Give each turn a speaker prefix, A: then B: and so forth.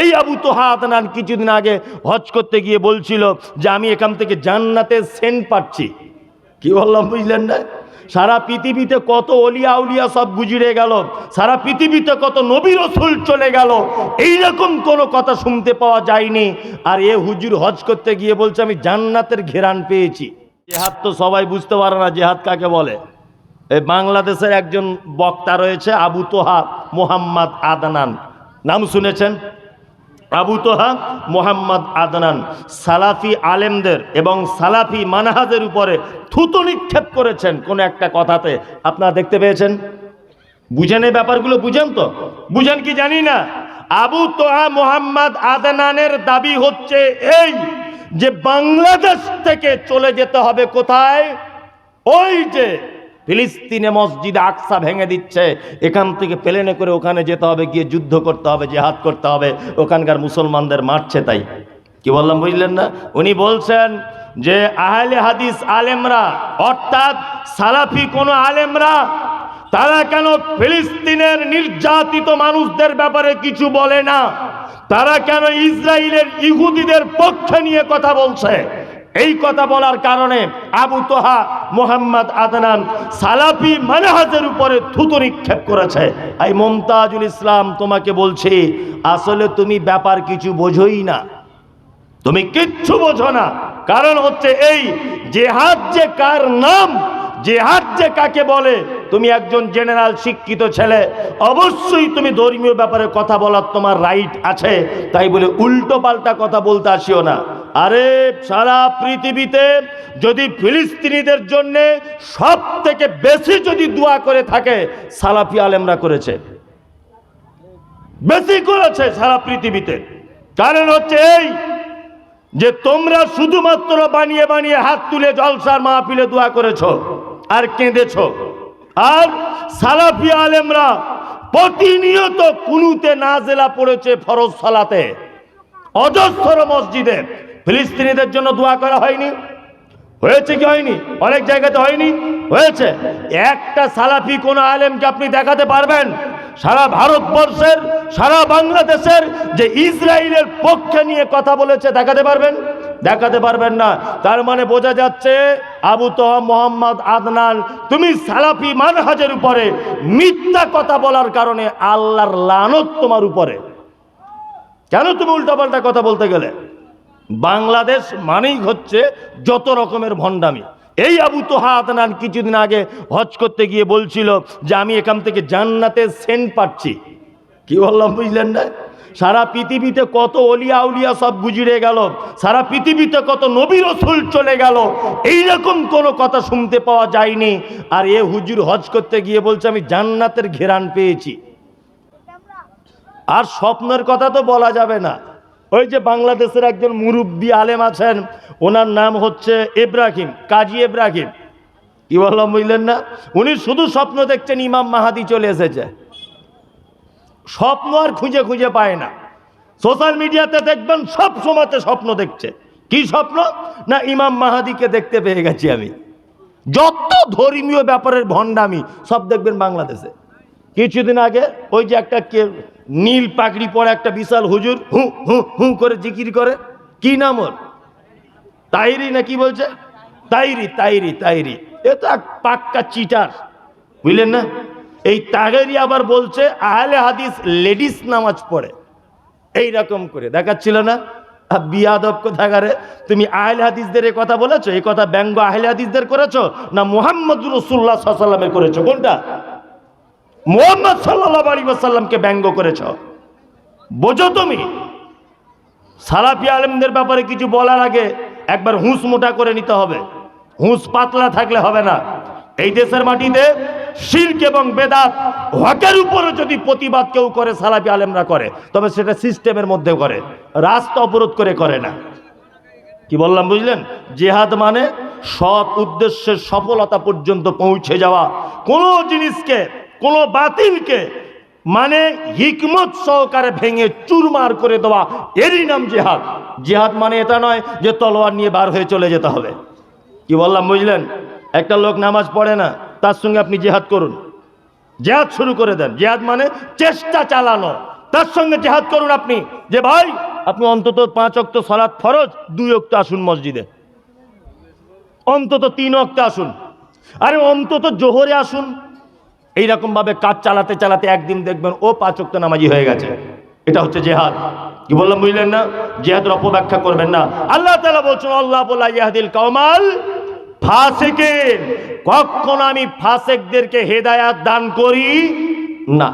A: এই আবু তোহা আদনান কিছুদিন আগে হজ করতে গিয়ে বলছিল যে আমি এখান থেকে জান্নাতের সেন্ট পাচ্ছি। কি বললাম, বুঝলেন না? সারা পৃথিবীতে কত অলিয়া উলিয়া সব গুজরে গেল, সারা পৃথিবীতে কত নবী রসুল চলে গেল, এইরকম কোনো কথা শুনতে পাওয়া যায়নি। আর এ হুজুর হজ করতে গিয়ে বলছে, আমি জান্নাতের ঘেরান পেয়েছি। জেহাদ তো সবাই বুঝতে পারে না, জেহাদ কাকে বলে। এই বাংলাদেশের একজন বক্তা রয়েছে, আবু তোহা মোহাম্মদ আদনান। নাম শুনেছেন? আবু তোহা, মোহাম্মদ আদনান। সালাফি আলেমদের এবং সালাফি মানহাজের উপরে থুতু নিক্ষেপ করেছেন কোন একটা কথাতে। আপনারা দেখতে পেয়েছেন? বুঝেন এই ব্যাপারগুলো? বুঝেন তো? বুঝেন কি জানি না? আবু তোহা, মোহাম্মদ আদনানের দাবি হচ্ছে এই যে বাংলাদেশ থেকে চলে যেতে হবে কোথায়? ওই যে ফিলিস্তিনে মসজিদ আকসা ভেঙে দিচ্ছে। এখান থেকে প্লেনে করে ওখানে যেতে হবে, গিয়ে যুদ্ধ করতে হবে, জেহাদ করতে হবে। ওখানকার মুসলমানদের মারছে তাই। কি বললাম, বুঝলেন না? উনি বলছেন যে, আহলে হাদিস আলেমরা, অর্থাৎ সালাফি কোন আলেমরা, তারা কেন ফিলিস্তিনের নির্যাতিত মানুষদের ব্যাপারে কিছু বলে না? তারা কেন ইসরায়েলের ইহুদিদের পক্ষে নিয়ে কথা বলছে? এই কথা বলার কারণে আবু তোহা মোহাম্মদ আদনান সালাফি মানহাজের উপরে থুতু নিক্ষেপ করেছে। এই মমতাজুল ইসলাম, তোমাকে বলছি, আসলে তুমি ব্যাপার কিছু বোঝোই না। তুমি কিচ্ছু বোঝো না। কারণ হচ্ছে এই, জেহাদ যে কার নাম, জেহাদ যে কাকে বলে, তুমি একজন জেনারেল শিক্ষিত ছেলে। অবশ্যই তুমি ধর্মীয় ব্যাপারে কথা বলার তোমার রাইট আছে। তাই বলে উল্টো পাল্টা কথা বলতে আসিও না। আরে সারা পৃথিবীতে যদি ফিলিস্তিনিদের জন্য সব থেকে বেশি যদি দোয়া করে থাকে, সালাফি আলেমরা করেছে। বেশি করেছে সারা পৃথিবীতে। কারণ হচ্ছে এই যে তোমরা শুধুমাত্র বানিয়ে বানিয়ে হাত তুলে জলসার মাহফিলে দোয়া করেছ আর কেঁদেছ, আর সালাফি আলেমরা প্রতিনিয়ত কুনুতে নাজেলা পড়েছে ফরজ সালাতে, অজস্র মসজিদে। ফিলিস্তিনিদের জন্য দোয়া করা হয়নি। হয়েছে কি হয়নি? অনেক জায়গাতে হয়নি। হয়েছে। একটা সালাফি কোন আলেমকে আপনি দেখাতে পারবেন সারা ভারতবর্ষের, সারা বাংলাদেশের যে ইসরায়েলের পক্ষে নিয়ে কথা বলেছে দেখাতে পারবেন? দেখাতে পারবেন না। তার মানে বোঝা যাচ্ছে আবু তোহা মোহাম্মদ আদনান, তুমি সালাফি মানহাজের উপরে মিথ্যা কথা বলার কারণে আল্লাহর লানত তোমার উপরে। কেন তুমি উল্টাপাল্টা কথা বলতে গেলে? বাংলাদেশ মানেই হচ্ছে যত রকমের ভণ্ডামি। এই আবু তোহা আদনান কিছুদিন আগে হজ করতে গিয়ে বলছিল যে, আমি এখান থেকে জান্নাতের সেন্ট পাচ্ছি। কি বললাম বুঝলেন না? সারা পৃথিবীতে কত অলিয়া উলিয়া সব গুজরে গেল, সারা পৃথিবীতে কত নবী রসুল চলে গেল, এইরকম কোনো কথা শুনতে পাওয়া যায়নি। আর এ হুজুর হজ করতে গিয়ে বলছে, আমি জান্নাতের ঘেরান পেয়েছি। আর স্বপ্নের কথা তো বলা যাবে না। ওই যে বাংলাদেশের একজন মুরব্বী আলেম আছেন, ওনার নাম হচ্ছে ইব্রাহিম, কাজী ইব্রাহিম। কি বললাম, বুঝলেন না? উনি শুধু স্বপ্ন দেখছেন, ইমাম মাহাদি চলে এসেছে। স্বপ্ন আর খুঁজে খুঁজে পায় না। সোশ্যাল মিডিয়াতে দেখবেন, সব সময়তে স্বপ্ন দেখছে। কি স্বপ্ন? না, ইমাম মাহাদিকে দেখতে পেয়ে গেছি আমি। যত ধর্মীয় ব্যাপারের ভণ্ডামি, সব দেখবেন বাংলাদেশে। কিছুদিন আগে ওই যে একটা নীল পাগড়ি পরে একটা বিশাল হুজুর হু হু হু করে জিকির করে। কি নাম ওর? তাইরি না কি বলছে? তাইরি তাইরি তাইরি। এ তো এক পাক্কা চিটার বুঝলেন না? এই তাগেরি আবার বলছে, আহলে হাদিস লেডিস নামাজ পড়ে। এই রকম করে, দেখাচ্ছিল না? বিয়াদব কোথাকারে? তুমি আহলে হাদিসদের এই কথা বলেছ? এই কথা ব্যঙ্গ আহলে হাদিসদের করেছ? না মোহাম্মদ রসুল্লাহ সাল্লামের করেছ? কোনটা? মোহাম্মদ সাল্লাহ আলী সাল্লামকে ব্যঙ্গ করেছ। বোঝো তুমি? সালাফি আলেমদের ব্যাপারে কিছু বলার আগে একবার হুঁস মোটা করে নিতে হবে। হুঁস পাতলা থাকলে হবে না। এই দেশের মাটিতে শির্ক এবং বেদাত হকের উপরে যদি প্রতিবাদ কেউ করে, সালাফি আলেমরা করে, তবে সেটা সিস্টেমের মধ্যে করে। রাস্তা অবরোধ করে করে না। কি বললাম বুঝলেন? জেহাদ মানে সৎ উদ্দেশ্যের সফলতা পর্যন্ত পৌঁছে যাওয়া। কোনো জিনিসকে কোনো বাতিলকে মানে হিকমত সহকারে ভেঙে চুরমার করে দেওয়া এরই নাম জেহাদ। জেহাদ মানে এটা নয় যে তলোয়ার নিয়ে বার হয়ে চলে যেতে হবে। কি বললাম, বুঝলেন? একটা লোক নামাজ পড়ে না, তার সঙ্গে আপনি জেহাদ করুন। জেহাদ শুরু করে দেন। জেহাদ মানে চেষ্টা চালানো। তার সঙ্গে জেহাদ করুন আপনি যে, ভাই, আপনি অন্তত পাঁচ অক্ত সলাৎ ফরজ, দুই অক্ত আসুন মসজিদে। অন্তত তিন অক্তে আসুন। আরে অন্তত জোহরে আসুন। এইরকম ভাবে কাজ চালাতে চালাতে একদিন দেখবেন ও পাঁচ অক্ত নামাজি হয়ে গেছে। এটা হচ্ছে জেহাদ। কি বললাম বুঝলেন না? জেহাদের অপব্যাখ্যা করবেন না। আল্লাহ তালা বলছেন, আল্লাহ বলা জেহাদিল কমাল ফাসেকের কখন আমি ফাসেকদেরকে হেদায়াত দান করি না।